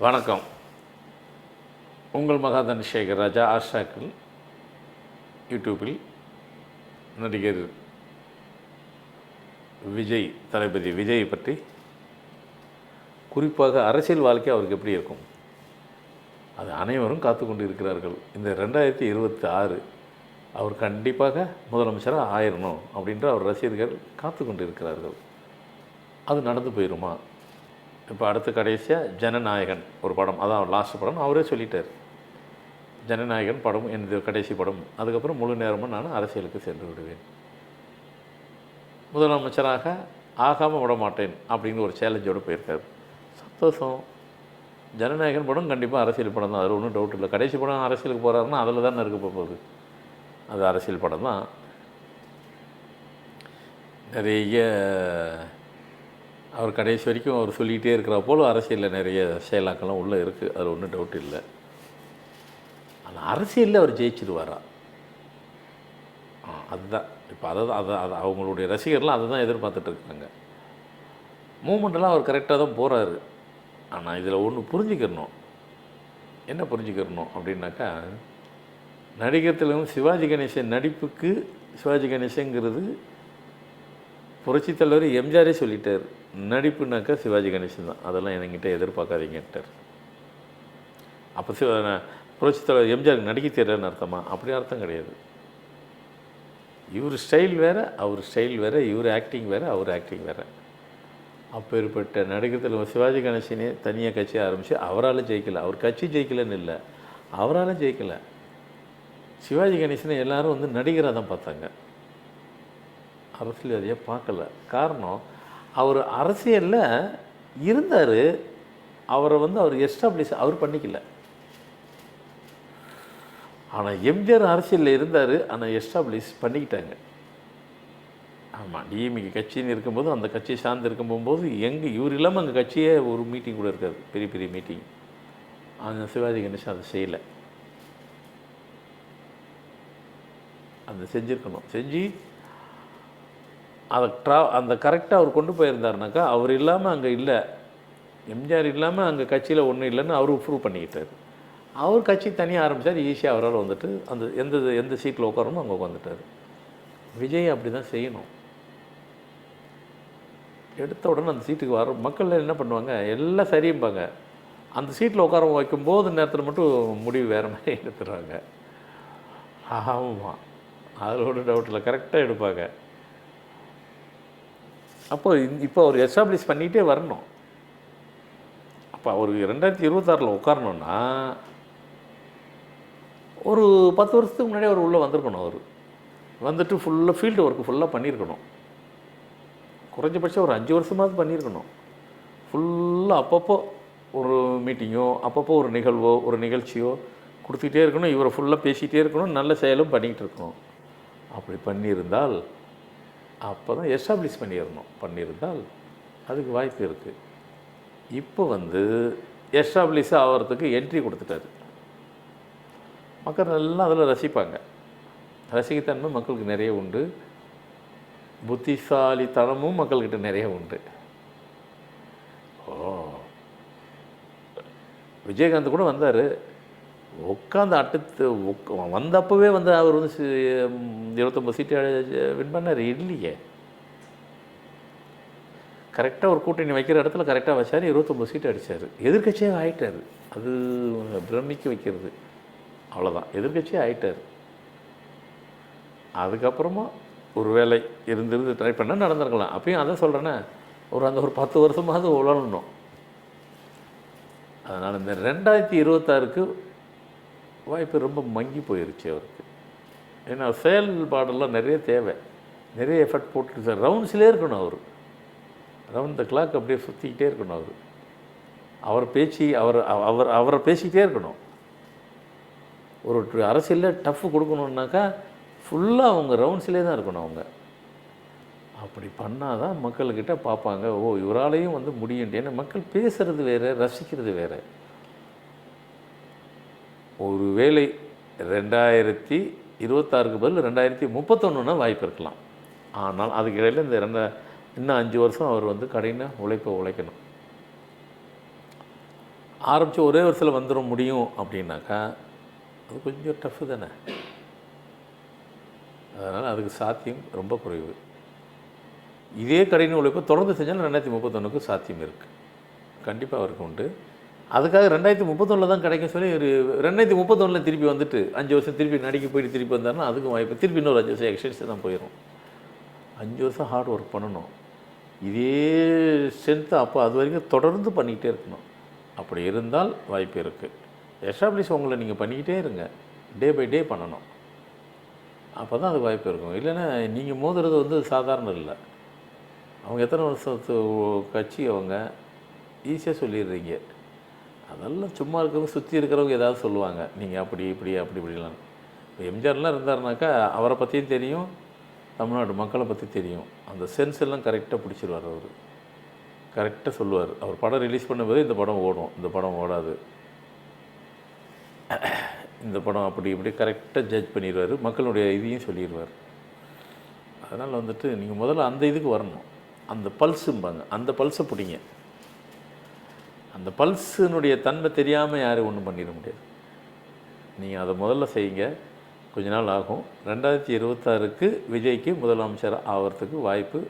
வணக்கம். உங்கள் மகா தனசேகர் ராஜா ஆஷாக்கள் யூடியூப்பில் நடிகர் விஜய் தளபதி விஜய் பற்றி குறிப்பாக அரசியல் வாழ்க்கை அவருக்கு எப்படி இருக்கும்? அது அனைவரும் காத்து கொண்டு இருக்கிறார்கள் இந்த ரெண்டாயிரத்தி இருபத்தி ஆறு அவர் கண்டிப்பாக முதலமைச்சராக ஆயிரணும் அப்படின்ற அவர் ரசிகர்கள் காத்து கொண்டு இருக்கிறார்கள் அது நடந்து போயிடுமா இப்போ அடுத்த கடைசியாக ஜனநாயகன் ஒரு படம். அதான் லாஸ்ட் படம். அவரே சொல்லிட்டார். ஜனநாயகன் படம் எனது கடைசி படம். அதுக்கப்புறம் முழு நேரமும் நான் அரசியலுக்கு சென்று விடுவேன். முதலமைச்சராக ஆகாமல் விட மாட்டேன் அப்படின்னு ஒரு சேலஞ்சோடு போயிருக்கார். சந்தோஷம். ஜனநாயகன் படம் கண்டிப்பாக அரசியல் படம் தான். அது ஒன்றும் டவுட் இல்லை. கடைசி படம் அரசியலுக்கு போகிறாருன்னா அதில் தானே இருக்க போகுது. அது அரசியல் படம் தான். நிறைய அவர் கடைசி வரைக்கும் அவர் சொல்லிகிட்டே இருக்கிற போல அரசியலில் நிறைய செயலாக்கெல்லாம் உள்ளே இருக்குது. அது ஒன்றும் டவுட் இல்லை. ஆனால் அரசியலில் அவர் ஜெயிச்சிருவாரா? ஆ அதுதான். இப்போ அதை தான் அதை அதை அவங்களுடைய ரசிகர்லாம் அதை தான் எதிர்பார்த்துட்ருக்காங்க மூமெண்ட்டெல்லாம் அவர் கரெக்டாக தான் போகிறாரு ஆனால் இதில் ஒன்று புரிஞ்சுக்கிறணும். என்ன புரிஞ்சுக்கிறணும் அப்படின்னாக்கா நடிகத்திலும் சிவாஜி கணேசன் நடிப்புக்கு சிவாஜி கணேசங்கிறது புரட்சித் தலைவர் எம்ஜிஆரே சொல்லிட்டார். நடிப்புனாக்கா சிவாஜி கணேசன் தான். அதெல்லாம் என்கிட்ட எதிர்பார்க்காதீங்கட்டார் அப்போ சிவ புரட்சித் தலைவர் எம்ஜிஆர் நடிக்க தெரியலன்னு அர்த்தமா? அப்படி அர்த்தம் கிடையாது. இவர் ஸ்டைல் வேறு அவர் ஸ்டைல் வேறு இவர் ஆக்டிங் வேறு அவர் ஆக்டிங் வேறு. அப்பேற்பட்ட நடிகர் தலைவர் சிவாஜி கணேசனே தனியாக கட்சி ஆரம்பித்து அவரால் ஜெயிக்கலை. அவர் கட்சி ஜெயிக்கலைன்னு இல்லை. அவரால் ஜெயிக்கலை. சிவாஜி கணேசனை எல்லாரும் வந்து நடிகராக தான் பார்த்தாங்க. அரசியல்வாதியாக பார்க்கல. காரணம் அவர் அரசியலில் இருந்தார். அவரை வந்து அவர் எஸ்டாப்ளிஷ் அவர் பண்ணிக்கல. ஆனால் எம்ஜிஆர் அரசியலில் இருந்தார் ஆனால் எஸ்டாப்ளிஷ் பண்ணிக்கிட்டாங்க. ஆமாம் டிஎம்கே கட்சின்னு இருக்கும்போது அந்த கட்சியை சார்ந்து இருக்கும் போகும்போது எங்கே இவர் இல்லாமல் அங்கே கட்சியே ஒரு மீட்டிங் கூட இருக்காது. பெரிய பெரிய மீட்டிங் அந்த சிவாஜி கணேசன் அதை செய்யலை. அந்த செஞ்சுருக்கணும். செஞ்சு அதை ட்ரா அந்த கரெக்டாக அவர் கொண்டு போயிருந்தாருனாக்கா அவர் இல்லாமல் அங்கே இல்லை. எம்ஜிஆர் இல்லாமல் அங்கே கட்சியில் ஒன்றும் இல்லைன்னு அவர் ப்ரூவ் பண்ணிக்கிட்டார். அவர் கட்சி தனியாக ஆரம்பித்தார் ஈஸியாக அவரால் வந்துட்டு அந்த எந்த எந்த சீட்டில் உட்காரணும் அங்கே உட்காந்துட்டார். விஜய் அப்படி தான் செய்யணும். எடுத்த உடனே அந்த சீட்டுக்கு வர மக்கள் என்ன பண்ணுவாங்க எல்லாம் சரியும்பாங்க அந்த சீட்டில் உட்கார வைக்கும்போது நேரத்தில் மட்டும் முடிவு வேறு மாதிரி எடுத்துடுறாங்க. ஆமாம் அதில் ஒரு டவுட் இல்லை. கரெக்டாக எடுப்பாங்க. அப்போது இப்போ அவர் எஸ்டாப்ளிஷ் பண்ணிகிட்டே வரணும். அப்போ அவர் ரெண்டாயிரத்தி இருபத்தாறில் உட்காரணுன்னா ஒரு பத்து வருஷத்துக்கு முன்னாடி அவர் உள்ளே வந்திருக்கணும் அவர். வந்துட்டு ஃபுல்லாக ஃபீல்டு ஒர்க்கு ஃபுல்லாக பண்ணியிருக்கணும் குறைஞ்சபட்சம் ஒரு அஞ்சு வருஷமாவது பண்ணியிருக்கணும் ஃபுல்லாக அப்பப்போ ஒரு மீட்டிங்கோ அப்பப்போ ஒரு நிகழ்வோ ஒரு நிகழ்ச்சியோ கொடுத்துக்கிட்டே இருக்கணும். இவரை ஃபுல்லாக பேசிகிட்டே இருக்கணும். நல்ல செயலும் பண்ணிக்கிட்டு இருக்கணும். அப்படி பண்ணியிருந்தால் அப்போ தான் எஸ்டாப்ளிஷ் பண்ணிடணும். பண்ணியிருந்தால் அதுக்கு வாய்ப்பு இருக்குது இப்போ வந்து எஸ்டாப்ளிஷ் ஆகிறதுக்கு என்ட்ரி கொடுத்துட்டாரு. மக்கள் எல்லாம் அதில் ரசிப்பாங்க. ரசிக்கத்தன்மை மக்களுக்கு நிறைய உண்டு. புத்திசாலித்தனமும் மக்கள்கிட்ட நிறைய உண்டு. ஓ. விஜயகாந்த் கூட வந்தார். உட்காந்து அடுத்து வந்தப்பவே வந்து அவர் வந்து இருபத்தொம்பது சீட்டு வின் பண்ணார். இல்லையே. கரெக்டாக ஒரு கூட்டணி வைக்கிற இடத்துல கரெக்டாக வச்சார். இருபத்தொம்பது சீட்டு அடித்தார் எதிர்க்கட்சியாக ஆகிட்டார் அது பிரமிக்க வைக்கிறது. அவ்வளோதான் எதிர்கட்சியாக ஆகிட்டார் அதுக்கப்புறமா ஒரு வேலை இருந்திருந்து ட்ரை பண்ணால் நடந்திருக்கலாம். அப்பயும் அதான் சொல்கிறேன்னே ஒரு அந்த ஒரு பத்து வருஷமாவது உழலணும். அதனால் இந்த ரெண்டாயிரத்தி இருபத்தாறுக்கு வாய்ப்பு ரொம்ப மங்கி போயிருச்சு அவருக்கு. ஏன்னா செயல்பாடெல்லாம் நிறைய தேவை. நிறைய எஃபர்ட் போட்டு சார் ரவுண்ட்ஸ்லேயே இருக்கணும் அவர். ரவுண்ட் த கிளாக் அப்படியே சுற்றிக்கிட்டே இருக்கணும் அவர். அவர் பேச்சு அவர் அவர் அவரை பேசிக்கிட்டே இருக்கணும். ஒரு அரசியலில் டஃப் கொடுக்கணுன்னாக்கா ஃபுல்லாக அவங்க ரவுண்ட்ஸ்லேயே தான் இருக்கணும் அவங்க. அப்படி பண்ணால் தான் மக்கள்கிட்ட பார்ப்பாங்க ஓ இவராலையும் வந்து முடியும் ஏன்னா மக்கள் பேசுகிறது வேறு ரசிக்கிறது வேறு. ஒரு வேளை ரெண்டாயிரத்தி இருபத்தாறுக்கு பதில் ரெண்டாயிரத்தி முப்பத்தொன்றுனா வாய்ப்பு இருக்கலாம். ஆனால் அதுக்கு இடையில் இந்த ரெண்டா இன்னும் அஞ்சு வருஷம் அவர் வந்து கடின உழைப்பை உழைக்கணும். ஆரம்பித்து ஒரே வருஷத்தில் வந்துட முடியும் அப்படின்னாக்கா அது கொஞ்சம் டஃப்பு தானே. அதனால் அதுக்கு சாத்தியம் ரொம்ப குறைவு. இதே கடின உழைப்பை தொடர்ந்து செஞ்சாலும் ரெண்டாயிரத்தி முப்பத்தொன்றுக்கு சாத்தியம் இருக்குது கண்டிப்பாக அவருக்கு உண்டு. அதுக்காக ரெண்டாயிரத்தி முப்பத்தொன்னில் தான் கிடைக்கும் சொல்லி ஒரு ரெண்டாயிரத்தி முப்பத்தொன்னில் திருப்பி வந்துட்டு அஞ்சு வருஷம் திருப்பி நடிக்க போயிட்டு திருப்பி வந்தாருன்னா அதுக்கும் வாய்ப்பு. திருப்பி இன்னொரு அஞ்சு வருஷம் எக்ஸ்டென்ஷன் தான் போயிடும் அஞ்சு வருஷம் ஹார்ட் ஒர்க் பண்ணணும். இதே ஸ்ட்ரென்த்து அப்போ அது வரைக்கும் தொடர்ந்து பண்ணிக்கிட்டே இருக்கணும். அப்படி இருந்தால் வாய்ப்பு இருக்குது எஸ்டாப்ளிஷ் உங்களை நீங்கள் பண்ணிக்கிட்டே இருங்க. டே பை டே பண்ணணும். அப்போ தான் அது வாய்ப்பு இருக்கும். இல்லைன்னா நீங்கள் மோதுறது வந்து சாதாரணம் இல்லை. அவங்க எத்தனை வருஷத்து கட்சி அவங்க? ஈஸியாக சொல்லிடுறீங்க. அதெல்லாம் சும்மா இருக்கிறவங்க சுற்றி இருக்கிறவங்க ஏதாவது சொல்லுவாங்க. நீங்கள் அப்படி இப்படி அப்படி இப்படிலாம். இப்போ எம்ஜிஆர்லாம் இருந்தாருனாக்கா அவரை பற்றியும் தெரியும் தமிழ்நாடு மக்களை பற்றி தெரியும். அந்த சென்ஸ் எல்லாம் கரெக்டாக பிடிச்சிருவார் அவர். கரெக்டாக சொல்லுவார். அவர் படம் ரிலீஸ் பண்ணும்போது இந்த படம் ஓடும் இந்த படம் ஓடாது. இந்த படம் அப்படி இப்படி கரெக்டாக ஜட்ஜ் பண்ணிடுவார் மக்களுடைய இதையும் சொல்லிடுவார் அதனால் வந்துட்டு நீங்கள் முதல்ல அந்த இதுக்கு வரணும். அந்த பல்ஸும்பாங்க அந்த பல்ஸை பிடிங்க. அந்த பல்ஸுனுடைய தன்மை தெரியாமல் யாரும் ஒன்றும் பண்ணிட முடியாது. நீங்கள் அதை முதல்ல செய்யுங்க. கொஞ்ச நாள் ஆகும். ரெண்டாயிரத்தி இருபத்தாறுக்கு விஜய்க்கு முதலமைச்சர் ஆகிறதுக்கு வாய்ப்பு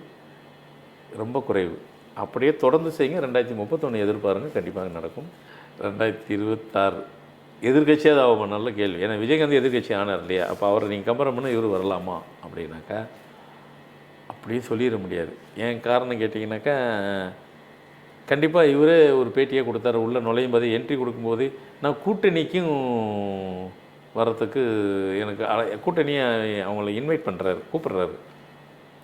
ரொம்ப குறைவு. அப்படியே தொடர்ந்து செய்யுங்க. ரெண்டாயிரத்தி முப்பத்தொன்று எதிர்பாருங்க. கண்டிப்பாக நடக்கும். ரெண்டாயிரத்தி இருபத்தாறு எதிர்கட்சியாக அது ஆகும். நல்ல கேள்வி. ஏன்னா விஜயகாந்த் எதிர்கட்சி ஆனார் இல்லையா? அப்போ அவரை நீங்கள் கம்பேர் பண்ண இவர் வரலாமா? அப்படின்னாக்கா அப்படியே சொல்லிட முடியாது. ஏன் காரணம் கேட்டிங்கனாக்கா கண்டிப்பாக இவரே ஒரு பேட்டியே கொடுத்தாரு. உள்ளே நுழையும் போது என்ட்ரி கொடுக்கும்போது நான் கூட்டணிக்கும் வர்றதுக்கு எனக்கு அழ- கூட்டணியை அவங்கள இன்வைட் பண்ணுறாரு கூப்பிட்றாரு.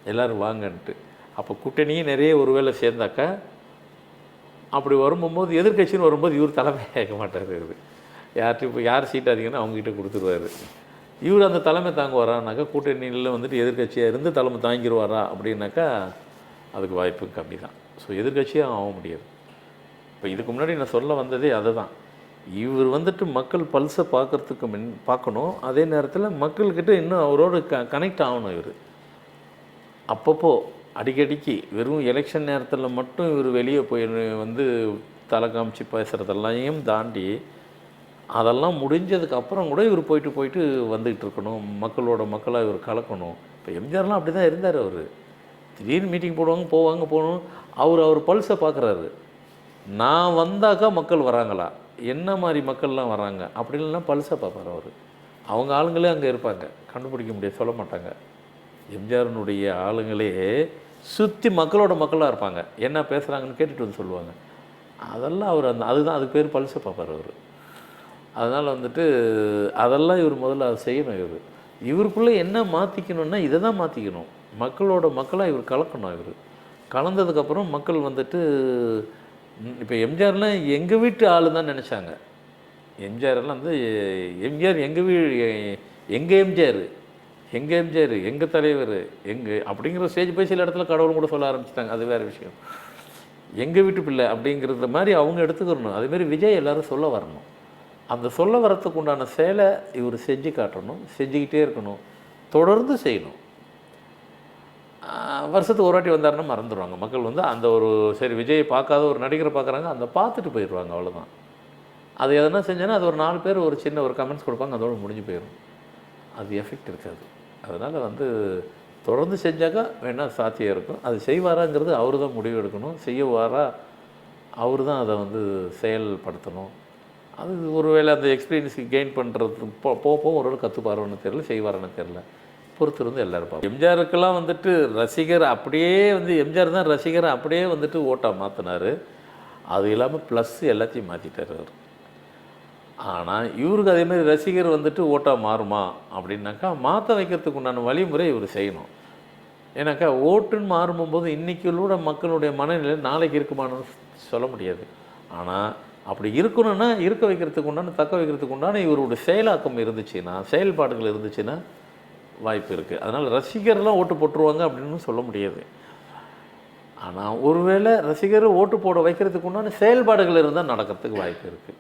எல்லோரும் வாங்கன்ட்டு. அப்போ கூட்டணியும் நிறைய ஒரு வேளை சேர்ந்தாக்கா அப்படி வரும்போது எதிர்க்கட்சின்னு வரும்போது இவர் தலைமை ஏற்க மாட்டார் இவர். யார்கிட்ட இப்போ யார் சீட் அதிகம்னா அவங்ககிட்ட கொடுத்துருவாரு. இவர் அந்த தலைமை தாங்குவாரானாக்கா கூட்டணியில் வந்துட்டு எதிர்க்கட்சியாக இருந்து தலைமை தாங்கிடுவாரா அப்படின்னாக்கா அதுக்கு வாய்ப்பு கம்மி தான் ஸோ எதிர்க்கட்சியாக ஆக முடியாது. இப்போ இதுக்கு முன்னாடி நான் சொல்ல வந்ததே அதை தான் இவர் வந்துட்டு மக்கள் பல்ஸை பார்க்கறதுக்கு முன் பார்க்கணும். அதே நேரத்தில் மக்கள்கிட்ட இன்னும் அவரோட க கனெக்ட் ஆகணும் இவர். அப்பப்போ அடிக்கடிக்கு வெறும் எலெக்ஷன் நேரத்தில் மட்டும் இவர் வெளியே போய் வந்து தலை காமிச்சு பேசுகிறதெல்லாம் தாண்டி அதெல்லாம் முடிஞ்சதுக்கு அப்புறம் கூட இவர் போயிட்டு போயிட்டு வந்துக்கிட்டு இருக்கணும். மக்களோட மக்களாக இவர் கலக்கணும். இப்போ எம்ஜிஆர்லாம் அப்படி தான் இருந்தார் அவர். திடீர்னு மீட்டிங் போடுவாங்க போவாங்க போகணும் அவர் அவர் பல்ஸை பார்க்குறாரு. நான் வந்தாக்கா மக்கள் வராங்களா? என்ன மாதிரி மக்கள்லாம் வராங்க? அப்படி இல்லைன்னா பல்ஸை பார்ப்பார் அவர். அவங்க ஆளுங்களே அங்கே இருப்பாங்க. கண்டுபிடிக்க முடியாது சொல்ல மாட்டாங்க. எம்ஜிஆர்னுடைய ஆளுங்களே சுற்றி மக்களோட மக்களாக இருப்பாங்க. என்ன பேசுகிறாங்கன்னு கேட்டுட்டு வந்து சொல்லுவாங்க. அதெல்லாம் அவர் அந்த அதுதான் அதுக்கு பேர் பல்ஸை பார்ப்பார் அவர். அதனால் வந்துட்டு அதெல்லாம் இவர் முதல்ல அதை செய்யணும் இவர். இவருக்குள்ளே என்ன மாற்றிக்கணும்னா இதை தான் மாற்றிக்கணும் மக்களோட மக்களாக இவர் கலக்கணும் இவர். கலந்ததுக்கப்புறம் மக்கள் வந்துட்டு இப்போ எம்ஜிஆர்லாம் எங்கள் வீட்டு ஆள் தான் நினச்சாங்க. எம்ஜிஆர்லாம் வந்து எம்ஜிஆர் எங்கள் வீ எங்கள் எம்ஜிஆர்? எங்கள் எம்ஜிஆர்? எங்கள் தலைவர்? எங்கள் அப்படிங்கிற ஸ்டேஜ் போய் சில இடத்துல கடவுள் கூட சொல்ல ஆரம்பிச்சிட்டாங்க. அது வேறு விஷயம். எங்கள் வீட்டு பிள்ளை அப்படிங்கிறத மாதிரி அவங்க எடுத்துக்கிறணும். அதேமாரி விஜய் எல்லோரும் சொல்ல வரணும். அந்த சொல்ல வரத்துக்கு உண்டான செயலை இவர் செஞ்சு காட்டணும். செஞ்சுக்கிட்டே இருக்கணும். தொடர்ந்து செய்யணும். வருஷத்துக்கு ஒரு வாட்டி வந்தாருன்னா மறந்துடுவாங்க. மக்கள் வந்து அந்த ஒரு சரி விஜய் பார்க்காத ஒரு நடிகரை பார்க்குறாங்க அந்த பார்த்துட்டு போயிடுவாங்க அவ்வளோதான் அது எதனா செஞ்சேன்னா அது ஒரு நாலு பேர் ஒரு சின்ன ஒரு கமெண்ட்ஸ் கொடுப்பாங்க அதோட முடிஞ்சு போயிடும் அது எஃபெக்ட் இருக்காது. அதனால் வந்து தொடர்ந்து செஞ்சாக்கா வேணால் சாத்தியம் இருக்கும். அது செய்வாராங்கிறது அவர் தான் முடிவு எடுக்கணும். செய்யவாரா அவர் தான் அதை வந்து செயல்படுத்தணும். அது ஒருவேளை அந்த எக்ஸ்பீரியன்ஸ் கெயின் பண்ணுறது போ போக ஒரு கற்றுப்பாரோன்னு தெரில செய்வாரான்னு தெரில பொறுத்து இருந்து எல்லாரும் பார்ப்போம். எம்ஜிஆருக்கெல்லாம் வந்துட்டு ரசிகர் அப்படியே வந்து எம்ஜிஆர் தான் ரசிகர் அப்படியே வந்துட்டு ஓட்டாக மாற்றினார் அது இல்லாமல் ப்ளஸ் எல்லாத்தையும் மாற்றிட்டார் அவர். ஆனால் இவருக்கு அதே மாதிரி ரசிகர் வந்துட்டு ஓட்டாக மாறுமா அப்படின்னாக்கா மாற்ற வைக்கிறதுக்கு உண்டான வழிமுறை இவர் செய்யணும். ஏன்னாக்கா ஓட்டுன்னு மாறும்போது இன்றைக்கி மக்களுடைய மனநிலை நாளைக்கு இருக்குமான்னு சொல்ல முடியாது. ஆனால் அப்படி இருக்கணும்னா இருக்க வைக்கிறதுக்கு உண்டான தக்க வைக்கிறதுக்கு உண்டான இவருடைய செயலாக்கம் இருந்துச்சுன்னா செயல்பாடுகள் இருந்துச்சுன்னா வாய்ப்பு இருக்குது அதனால் ரசிகர்லாம் ஓட்டு போட்டுருவாங்க அப்படின்னு சொல்ல முடியாது. ஆனால் ஒருவேளை ரசிகர் ஓட்டு போட வைக்கிறதுக்கு உண்டான செயல்பாடுகள் இருந்தால் நடக்கிறதுக்கு வாய்ப்பு இருக்குது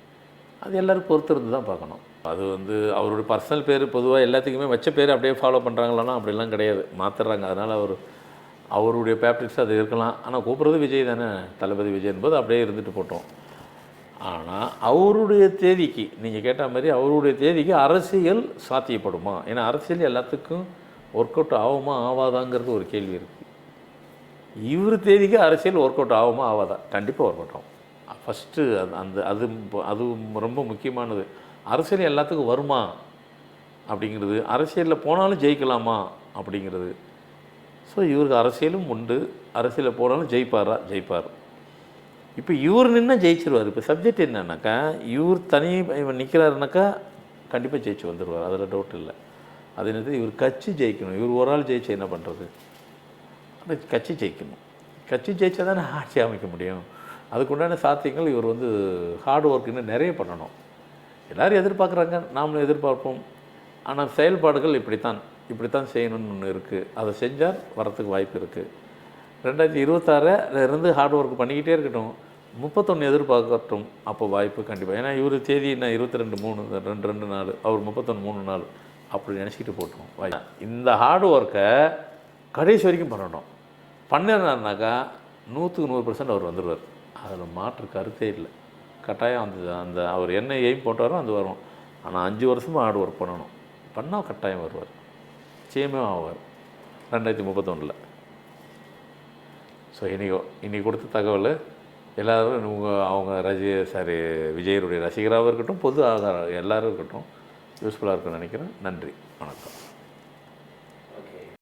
அது எல்லோரும் பொறுத்து இருந்து தான் பார்க்கணும். அது வந்து அவருடைய பர்சனல் பேர் பொதுவாக எல்லாத்துக்குமே வச்ச பேர் அப்படியே ஃபாலோ பண்ணுறாங்களான்னா அப்படிலாம் கிடையாது. மாற்றுறாங்க அதனால் அவர் அவருடைய பேப்டிக்ஸ் அது இருக்கலாம். ஆனால் கூப்பிட்றது விஜய் தானே தளபதி விஜய் என்பது அப்படியே இருந்துட்டு போட்டோம். ஆனால் அவருடைய தேதிக்கு நீங்கள் கேட்ட மாதிரி அவருடைய தேதிக்கு அரசியல் சாத்தியப்படுமா? ஏன்னா அரசியல் எல்லாத்துக்கும் ஒர்க் அவுட் ஆகுமா ஆகாதாங்கிறது ஒரு கேள்வி இருக்குது இவர் தேதிக்கு அரசியல் ஒர்க் அவுட் ஆகுமா ஆகாதா கண்டிப்பாக ஒர்க் அவுட் ஆகும். ஃபஸ்ட்டு அந்த அது அது ரொம்ப முக்கியமானது. அரசியல் எல்லாத்துக்கும் வருமா? அப்படிங்கிறது. அரசியலில் போனாலும் ஜெயிக்கலாமா? அப்படிங்கிறது. ஸோ இவருக்கு அரசியலும் உண்டு. அரசியலில் போனாலும் ஜெயிப்பாரா? ஜெயிப்பார். இப்போ இவர் நின்னா ஜெயிச்சிருவார். இப்போ சப்ஜெக்ட் என்னன்னாக்கா இவர் தனி இவன் நிற்கிறாருனாக்கா கண்டிப்பாக ஜெயிச்சு வந்துடுவார் அதில் டவுட் இல்லை. அது என்னது? இவர் கட்சி ஜெயிக்கணும். இவர் ஒரு ஆள் ஜெயிச்சு என்ன பண்ணுறது அந்த கட்சி ஜெயிக்கணும். கட்சி ஜெயிச்சா தானே ஆட்சி அமைக்க முடியும். அதுக்குண்டான சாத்தியங்கள் இவர் வந்து ஹார்ட் ஒர்க் இன்னும் நிறைய பண்ணணும். எல்லோரும் எதிர்பார்க்குறாங்க. நாமளும் எதிர்பார்ப்போம். ஆனால் செயல்பாடுகள் இப்படித்தான். இப்படித்தான் செய்யணும்னு ஒன்று இருக்குது அதை செஞ்சால் வரத்துக்கு வாய்ப்பு இருக்குது ரெண்டாயிரத்தி இருபத்தாறில் இருந்து ஹார்ட் ஒர்க் பண்ணிக்கிட்டே இருக்கட்டும். முப்பத்தொன்று எதிர்பார்க்கட்டும். அப்போ வாய்ப்பு கண்டிப்பாக ஏன்னா இவர் தேதி என்ன? இருபத்தி ரெண்டு மூணு ரெண்டு ரெண்டு நாள். அவர் முப்பத்தொன்று மூணு நாள். அப்படி நினச்சிக்கிட்டு போட்டோம். வாய். இந்த ஹார்ட் ஒர்க்கை கடைசி வரைக்கும் பண்ணணும். பண்ணினாருனாக்கா நூற்றுக்கு நூறு பர்சன்ட் அவர் வந்துடுவார் அதில் மாற்று கருத்தே இல்லை. கட்டாயம் அந்த அந்த அவர் என்ன எய்ம் போட்டாரோ அது வரும். ஆனால் அஞ்சு வருஷமாக ஹார்ட் ஒர்க் பண்ணணும். பண்ணால் கட்டாயம் வருவார். நிச்சயமே ஆவார். ரெண்டாயிரத்தி முப்பத்தொன்னில். ஸோ இன்றைக்கி இன்றைக்கி கொடுத்த தகவல் எல்லோரும் உங்கள் அவங்க ரஜி சாரி விஜயருடைய ரசிகராகவும் இருக்கட்டும் பொது ஆதார எல்லோரும் இருக்கட்டும் யூஸ்ஃபுல்லாக இருக்கும்னு நினைக்கிறேன். நன்றி. வணக்கம்.